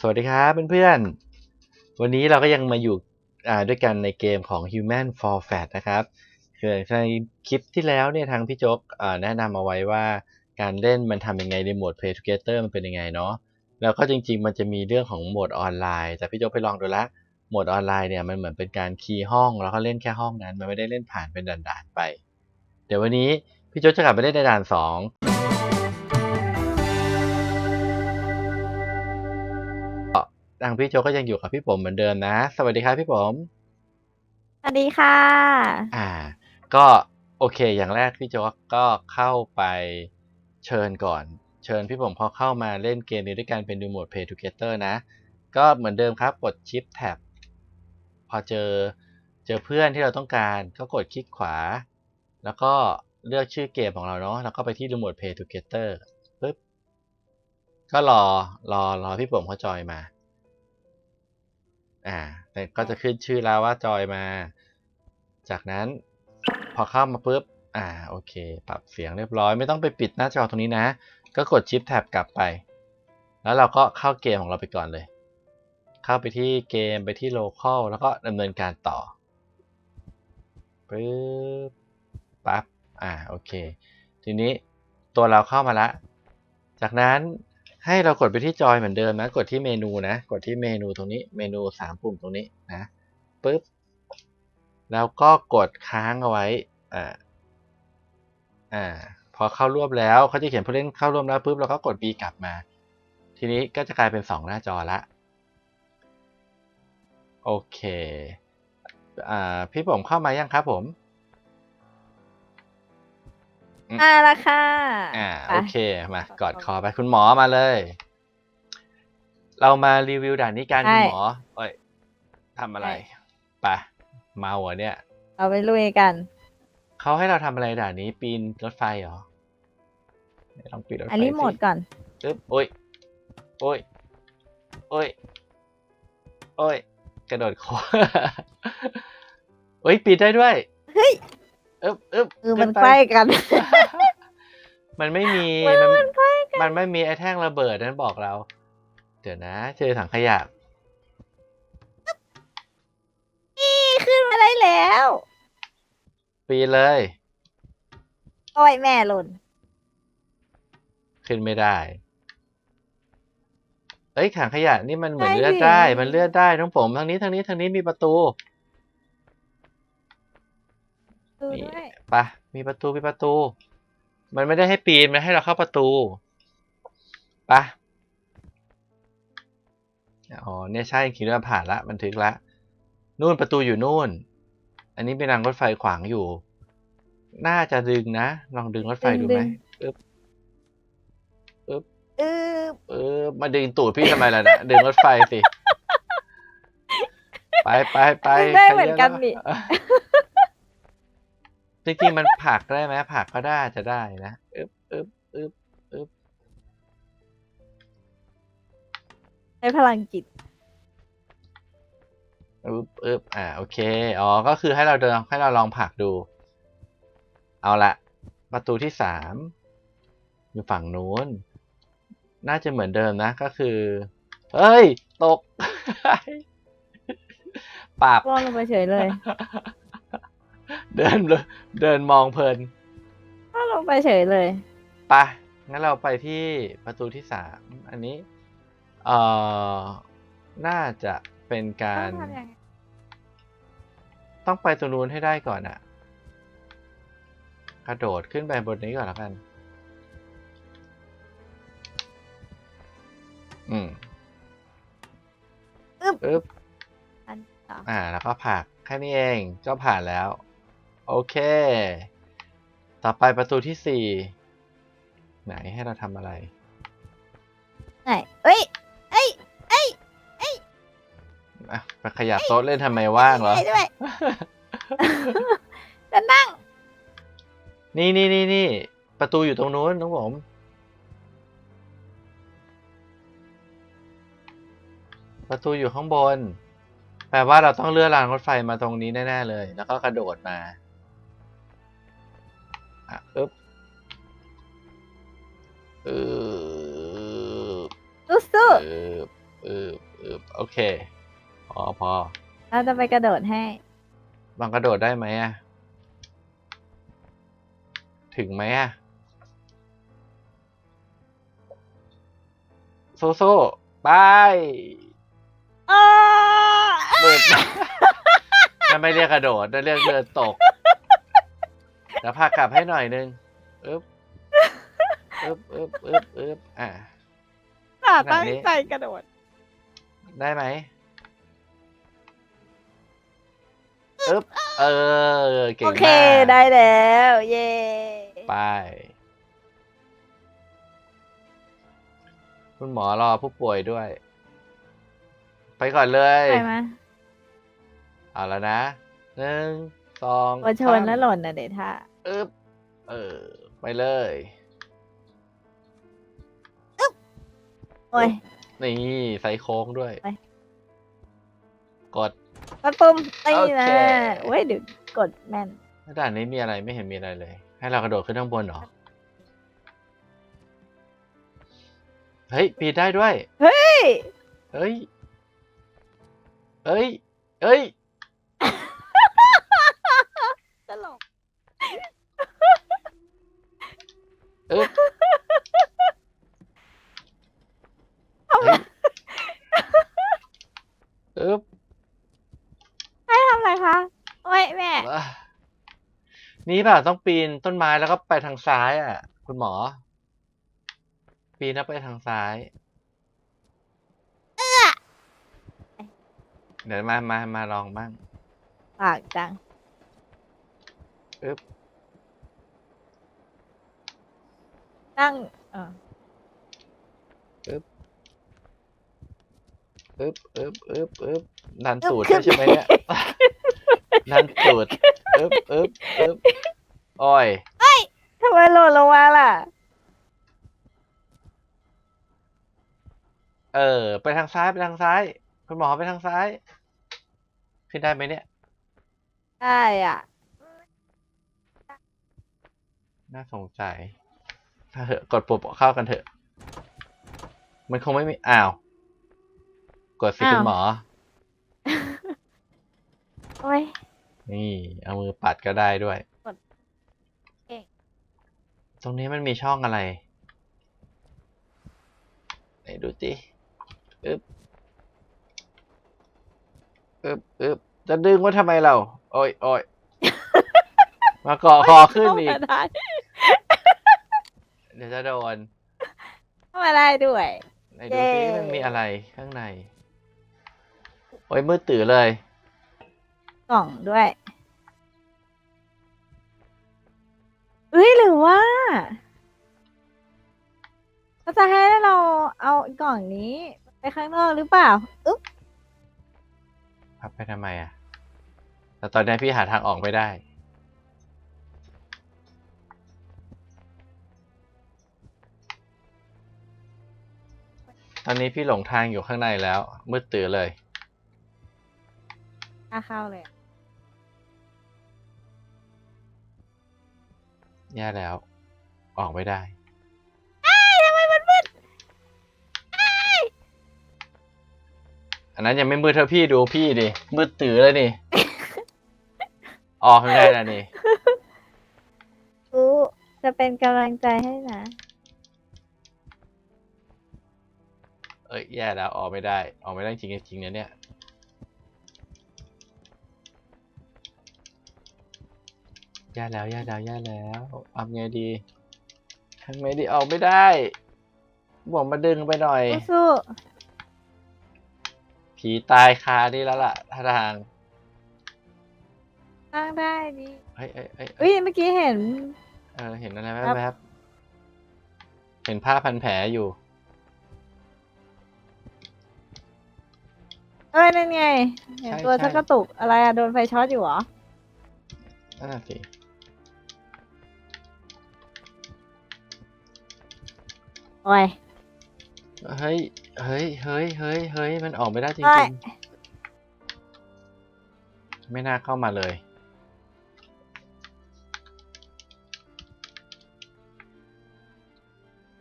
สวัสดีครับเพื่อนๆ วันนี้เราก็ยังมาอยู่ด้วยกันในเกมของ Human for Fat นะครับคือในคลิปที่แล้วเนี่ยทางพี่โจ๊กแนะนำเอาไว้ว่าการเล่นมันทำยังไงในโหมด Play Together มันเป็นยังไงเนาะ แล้วก็จริงๆ มันจะมีเรื่องของโหมดออนไลน์ แต่พี่โจ๊กไปลองดูแล้วโหมดออนไลน์เนี่ยมันเหมือนเป็นการคีย์ห้อง แล้วก็เล่นแค่ห้องนั้น มันไม่ได้เล่นผ่านเป็นด่านๆไป เดี๋ยววันนี้พี่โจ๊กจะกลับไปเล่นในด่าน 2 ทางพี่โจกก็ยังอยู่กับพี่ผมเหมือนเดิมนะ สวัสดีครับพี่ผมสวัสดีค่ะ อ่า ก็โอเค อย่างแรกพี่โจกก็เข้าไปเชิญก่อน เชิญพี่ผมพอเข้ามาเล่นเกมนี้ด้วยกันเป็นดูโหมด Play Together นะ ก็เหมือนเดิมครับ กด Shift Tab พอเจอเจอเพื่อนที่เราต้องการก็กดคลิกขวา แล้วก็เลือกชื่อเกมของเราเนาะแล้วก็ไปที่ดูโหมด Play Together ปึ๊บก็รอรอรอพี่ผมเขาจอยมา อ่าแต่ก็จะขึ้นชื่อแล้วว่าจอยมา จากนั้นพอเข้ามาปุ๊บ อ่า โอเค ปรับเสียงเรียบร้อย ไม่ต้องไปปิดหน้าจอตรงนี้นะ ก็กดชิปแท็บกลับไป แล้วเราก็เข้าเกมของเราไปก่อนเลย เข้าไปที่เกมไปที่ local แล้วก็ดำเนินการต่อปึ๊บปั๊บ อ่า โอเค ทีนี้ตัวเราเข้ามาละ จากนั้น ให้เรากดไปที่จอยเหมือนเดิมนะ กดที่เมนูนะ กดที่เมนูตรงนี้ เมนูสามปุ่มตรงนี้นะปึ๊บ แล้วก็กดค้างเอาไว้ อ่า อ่า พอเข้าร่วมแล้วเขาจะเขียนผู้เล่นเข้าร่วมแล้วปุ๊บเราก็กด B กลับมา ทีนี้ก็จะกลายเป็นสองหน้าจอละ โอเค อ่า พี่ผมเข้ามายังครับผมอื มมาละค่ะ อ่าไปโอเคมากอดคอไปคุณหมอมาเลย เรามารีวิวด่านนี้กันคุณหมอเอ้ยทำอะไรไปะเมาเหรอเนี่ย เอาไปลุยกันเขาให้เราทำอะไรด่านนี้ ปีนรถไฟเหรอไหนลองปีนรถไฟอันนี้โหมดสิก่อนปึ๊บโอ้ยโอ้ยโอ้ยโอ้ยกระโดดคอเฮ้ยปีนได้ด้วย เฮ้ย อึ๊บอึ๊บคือมันขึ้ใกล้กัน มันไม่มีมันมันมันใกล้กันมันไม่มีไอ้แท่งระเบิดนั้นบอกเรา เดี๋ยวนะ เจอถังขยะนี่ขึ้นมาได้แล้วปีนเลยโอ้ยแม่หล่นขึ้นไม่ได้ เอ้ยถังขยะนี่มันเหมือนได้เลื่อนดิได้ มันเลื่อนได้ทั้งผมทางนี้ทางนี้ทางนี้มีประตู ดูนี่ด้วยไปะมีประตูมีประตู มันไม่ได้ให้ปีนมันให้เราเข้าประตูไปะอ๋อเนี่ยใช่คิดว่าผ่านละบันทึกละนู่นประตูอยู่นู่น อันนี้เป็นรางรถไฟขวางอยู่ น่าจะดึงนะ ลองดึงรถไฟดูไหมอึ๊บอือเออมาดึงตูดพี่ทำไมล่ะเนี่ยดึงรถไฟสิ ไปไปไปดึงได้เหมือนกันใครนี่เยอะ จริงๆมันผลักได้ไหมผลักก็ได้จะได้นะอึ๊บอึ๊บอึ๊บอึ๊บใช้พลังจิต อึ๊บอึ๊บอ่าโอเคอ๋อก็คือให้เราเดินให้เราลองผลักดู เอาละประตูที่สามอยู่ฝั่งนู้น น่าจะเหมือนเดิมนะก็คือเฮ้ย ตกปราบร่วงลงไปเฉยเลย เดินเลยเดินมองเพลินร่วงลงไปเฉยเลยไปะงั้นเราไปที่ประตูที่สามอันนี้ เอ่อ น่าจะเป็นการ ต้องทำยังไงต้องไปตรงนู้นให้ได้ก่อนอะกระโดดขึ้นไปบนนี้ก่อนแล้วกัน อืมอึ๊บอึ๊บอันต่ออ่า แล้วก็ผลักแค่นี้เองก็ผ่านแล้ว โอเค ต่อไปประตูที่สี่ไหนให้เราทำอะไร ไหนเอ้ยอะไปขยับโต๊ะเล่นทำไมว่างเหรอได้วย จะนั่ง นี่นี่นี่นี่ประตูอยู่ตรงนู้นน้องผม ประตูอยู่ข้างบน แปลว่าเราต้องเลื่อนรางรถไฟมาตรงนี้แน่ๆเลย แล้วก็กระโดดมา อะอึ๊บอึ๊บสู้อึ๊บเออเออโอเคพอพอเราจะไปกระโดดให้ลองกระโดดได้ไหมอะถึงไหมอะโซโซ่ไปอ้าเดินนั่นไม่เรียกกระโดดนั่นเรียกเดินตก แล้วพากลับให้หน่อยนึงอึ๊บอึ๊บอึ๊บอึ๊บอึ๊บอะอ่าขนาตั้ดงนี้ ใจกระโดด ได้ไหมอึ๊บเออ เก่งโอมาก เคได้แล้ว เย้ไป คุณหมอรอผู้ป่วยด้วย ไปก่อนเลย ไปมาเอาแล้วนะหนึ่ง สองโอชนแล้วหล่นนะเดท่าอึ๊บเออ ไปเลยโอ้ยนี่ใส่โค้งด้วย กดกดปุ่มตีโอนะเว้ยเดี๋ยวกดแม่นด่านนี้มีอะไรไม่เห็นมีอะไรเลย ให้เรากระโดดขึ้นข้างบนหรอ เฮ้ยปีได้ด้วย เฮ้ย เฮ้ย เฮ้ย เฮ้ย ตลก อึ๊บเฮ้ยอึ๊บให้ทำอะไรคะโอ้ยแม่อะนี่เปล่าต้องปีนต้นไม้แล้วก็ไปทางซ้ายอะ คุณหมอ ปีนแล้วไปทางซ้ายเดี๋ยวมามามาลองบ้างปากจัง อึ๊บ ตั้งเอออึ๊บอึ๊บอึ๊บอึ๊บดันตูดด้วยใช่ไหมเนี่ยดันตูดอึ๊บอึ๊บอึ๊บโอ้ยทำไมหล่นลงมาล่ะ เออ ไปทางซ้ายไปทางซ้ายคุณหมอไปทางซ้าย ขึ้นได้ไหมเนี่ย ได้อะ น่าสงสัย ถ้าเถอะกดปุ่มเข้ากันเถอะ มันคงไม่มีอ้าว กดสิอ้าวคุณหมอ โอ้ยนี่ เอามือปัดก็ได้ด้วยกดเก่งตรงนี้มันมีช่องอะไร ไหนดูสิอึ๊บอึ๊บอึ๊บจะดึงว่าทำไมเรา โอ้ยโอ้ยมาเกาะคอขึ้นอีก เข้ามาได้ เดี๋ยวจะโดนเข้ามาได้ด้วย ไหนดูสิเย้ มันมีอะไรข้างใน โอ้ยมืดตื่อเลย กล่องด้วยเอ้ยหรือว่าก็จะให้เราเอากล่องนี้ ไปข้างนอกหรือเปล่าอึ๊บพับไปทำไมอะ แต่ตอนนี้พี่หาทางออกไม่ได้ ตอนนี้พี่หลงทางอยู่ข้างในแล้ว มืดตื่อเลยกล้าเข้าเลยอะแย่แล้ว ออกไม่ได้ทำไมมันมืดอันนั้นยังไม่มืดเท่าพี่ดูพี่ดิ มืดตื่อเลยนี่ ออกไม่ได้แล้วนี่ อู้จะเป็นกำลังใจให้นะ อ้ยแย่แล้วออกไม่ได้ออกไม่ได้จริงๆจริงๆนะเนี่ยแย่แล้วแย่แล้วแย่แล้วทำไงดีทำไงดีออกไม่ได้บอกมาดึงไปหน่อยสู้ผีตายคานี่แล้วล่ะท่าทางๆตั้งได้ดิเฮ้ยเอ้ยเอ้ยอุ้ยเมื่อกี้เห็น เออเห็นอะไรครับแวบๆเห็นผ้าพันแผลอยู่ เอ้ยนั่นไงเห็นใช่ตัวใช่ชักกระตุกอะไรอะโดนไฟช็อตอยู่เหรอ นั่นน่ะสิโอ้ย เฮ้ย เฮ้ย เฮ้ย เฮ้ย เฮ้ย มันออกไม่ได้จเอ้ริยงๆไม่น่าเข้ามาเลย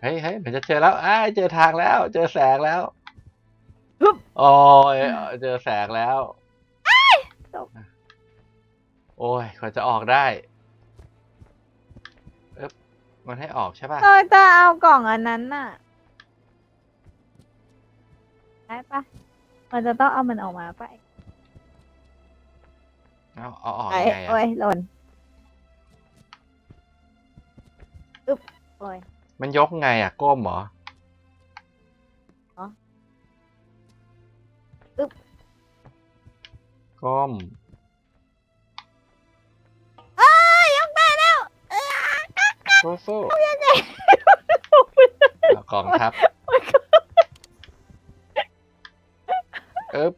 เฮ้ยเฮ้ยมันจะเจอแล้วอ้ายเจอทางแล้ว เจอแสงแล้ว โอ้ยเจอแสงแล้วตก โอ้ยกว่าจะออกได้เอ๊บมันให้ออกใช่ป่ะ เราจะเอากล่องอันนั้นน่ะ ได้ปะมันจะต้องเอามันออกมาปะเอาเอาออกไอ้ยังไงโอ้อะยหล่นอึ๊บโอ้ยมันยกไงอะก้มเหรออ๋อ ก้มเอ้ยยกได้แล้วเออสู้สู้เอากองทัพเอ๊บ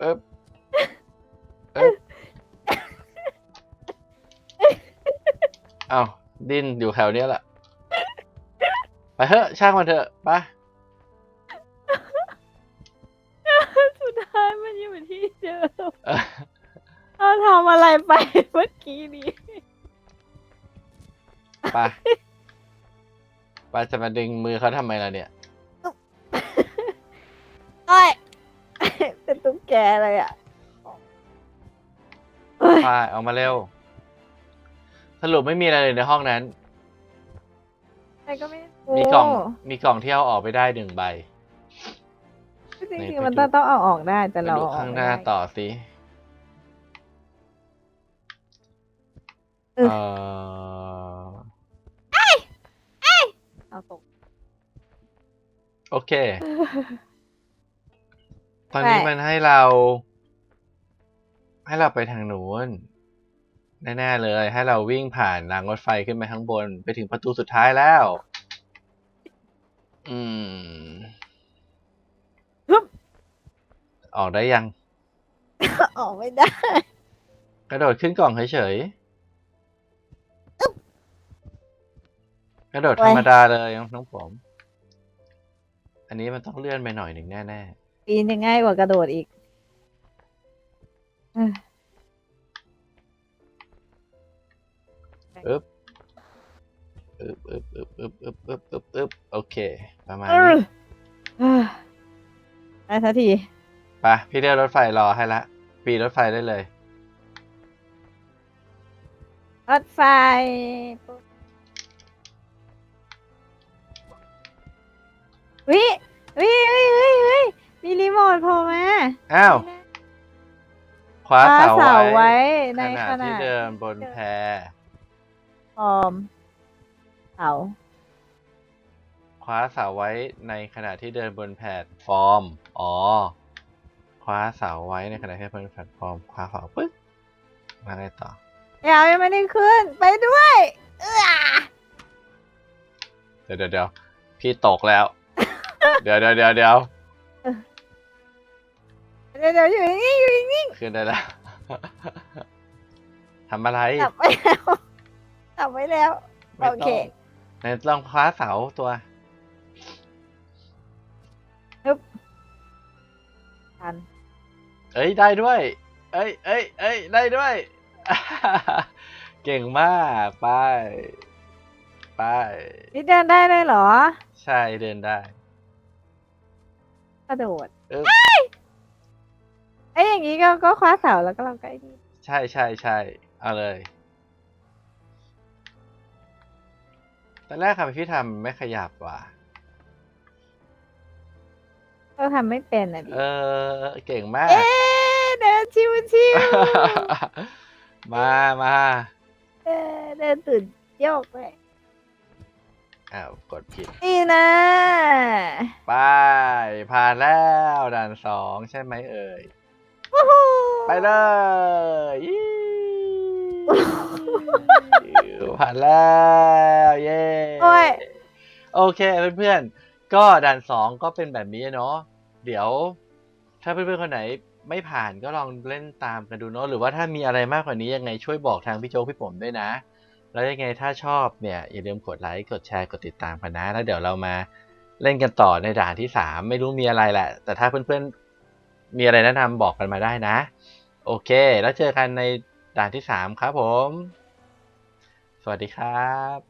เอ๊บเอ๊บเอาดิ้นอยู่แถวเนี้ยแหละไปเถอะช่างมันเถอะไป เดิมเออเราทำอะไรไปเมื่อกี้นี้ไปไปจะมาดึงมือเขาทำไมล่ะเนี่ยโอ้ยเป็นตุ๊กแกเลยอะเอ้ยไปออกมาเร็ว สรุปไม่มีอะไรเลยในห้องนั้นอะไรก็ไม่รู้มีกล่องมีกล่องที่เอาออกไปได้หนึ่งใบ จไหนริงไปๆมันดูต้องต้องเอาออกได้แต่ไปเราดูเอาออข้ากงหไม่น้าได้ต่อสิเออเออเอาตกโอเค ตอนนี้ไปมันให้เรา ให้เราไปทางนู้นแน่ๆเลย ให้เราวิ่งผ่านรางรถไฟขึ้นไปข้างบน ไปถึงประตูสุดท้ายแล้ว อืมฮึบ ออกได้ยัง ออกไม่ได้ กระโดดขึ้นกล่องเฉยๆ กระโดดธรรมดาเลยน้องผม อันนี้มันต้องเลื่อนไปหน่อยหนึ่งแน่ปีนยังง่ายกว่ากระโดดอีกเออๆอึ๊บอึ๊บอึ๊บอึ๊บอึ๊บอึ๊บอึ๊บอึ๊บอึ๊บโอเค ประมาณเอนี้อเออได้สักที ไปพี่เรียกรถไฟรอให้ละ ปีนรถไฟได้เลย รถไฟปุ๊บวิวิวิวิวิมีรีโมทโผล่มาอ้าว คว้าปาเสาเสาไว้ไว้ในขณะขณะที่เดินบนแพฟอร์มเสาคว้าเสาไว้ในขณะที่เดินบนแพลตฟอร์ม อ๋อค ว้าเสาไว้ในขณะที่เดินบนแพลตฟอร์มคว้าเสาปึ๊บมาไงต่อเดี๋ยวยังไม่ได้ขึ้นไปด้วยเอื้อเดี๋ยวเดี๋ยวเดี๋ยวพี่ตกแล้ว เดี๋ยวเดี๋ยวเดี๋ยวเดี๋ยวเดี๋ยวเดี๋ยวอยู่นี่อยู่นี่ขึ้นได้แล้วทำอะไรกลับไปแล้วกลับไปแล้วไม่โอต้เคองไหนลองคว้าเสาตัว อ้ยได้ด้วย เอ้ยเอ้ยเอ้ยได้ด้วย เก่งมากไปไปนี่เดินได้เลยเหรอ ใช่เดินได้ กระโดดเออไอ้ยอย่างนี้ก็ก็คว้าเสาแล้วก็เราก็ไอ้นี่ใช่ใช่ใช่เอาเลยตอนแรกค่ะพี่ทำไม่ขยับว่ะ เราทำไม่เป็นอะดิเออเก่งมาก เอ๊ะเดินชิวชิวมามาเออเดินตื่นโยกเลยอ้าวกดผิด นี่นะไป ผ่านแล้วด่านสองใช่ไหมเอ่ย วู้ฮู้ไปเลยยี่ผ่านแล้วเย้ โอ้ย โอเคเพื่อนๆ ก็ด่านสองก็เป็นแบบนี้เนาะ เดี๋ยว ถ้าเพื่อนๆคนไหนไม่ผ่านก็ลองเล่นตามกันดูเนาะหรือว่าถ้ามีอะไรมากกว่านี้ยังไงช่วยบอกทางพี่โจ๊กพี่ผมด้วยนะ แล้วยังไงถ้าชอบเนี่ยอย่าลืมกดไลค์กดแชร์กดติดตามกันนะ แล้วเดี๋ยวเรามาเล่นกันต่อในด่านที่สามไม่รู้มีอะไรแหละ แต่ถ้าเพื่อนๆมีอะไรแนะนำบอกกันมาได้นะ โอเค แล้วเจอกันในด่านที่สามครับผม สวัสดีครับ